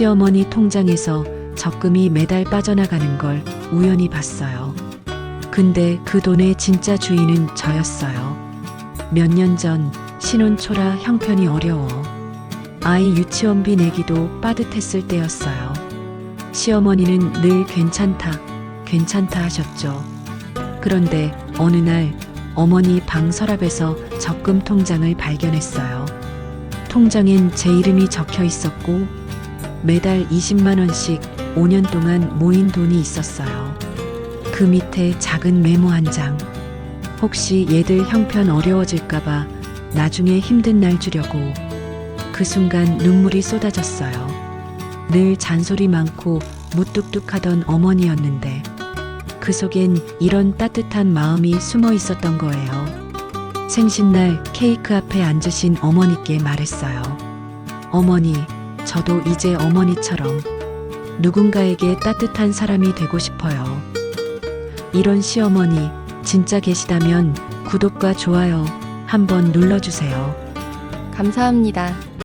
시어머니 통장에서 적금이 매달 빠져나가는 걸 우연히 봤어요. 근데 그 돈의 진짜 주인은 저였어요. 몇 년 전 신혼 초라 형편이 어려워 아이 유치원비 내기도 빠듯했을 때였어요. 시어머니는 늘 괜찮다, 괜찮다 하셨죠. 그런데 어느 날 어머니 방 서랍에서 적금 통장을 발견했어요. 통장엔 제 이름이 적혀 있었고 매달 20만 원씩 5년 동안 모인 돈이 있었어요. 그 밑에 작은 메모 한 장. 혹시 얘들 형편 어려워질까봐 나중에 힘든 날 주려고 그 순간 눈물이 쏟아졌어요. 늘 잔소리 많고 무뚝뚝하던 어머니였는데 그 속엔 이런 따뜻한 마음이 숨어 있었던 거예요. 생신날 케이크 앞에 앉으신 어머니께 말했어요. 어머니, 저도 이제 어머니처럼 누군가에게 따뜻한 사람이 되고 싶어요. 이런 시어머니 진짜 계시다면 구독과 좋아요 한번 눌러주세요. 감사합니다.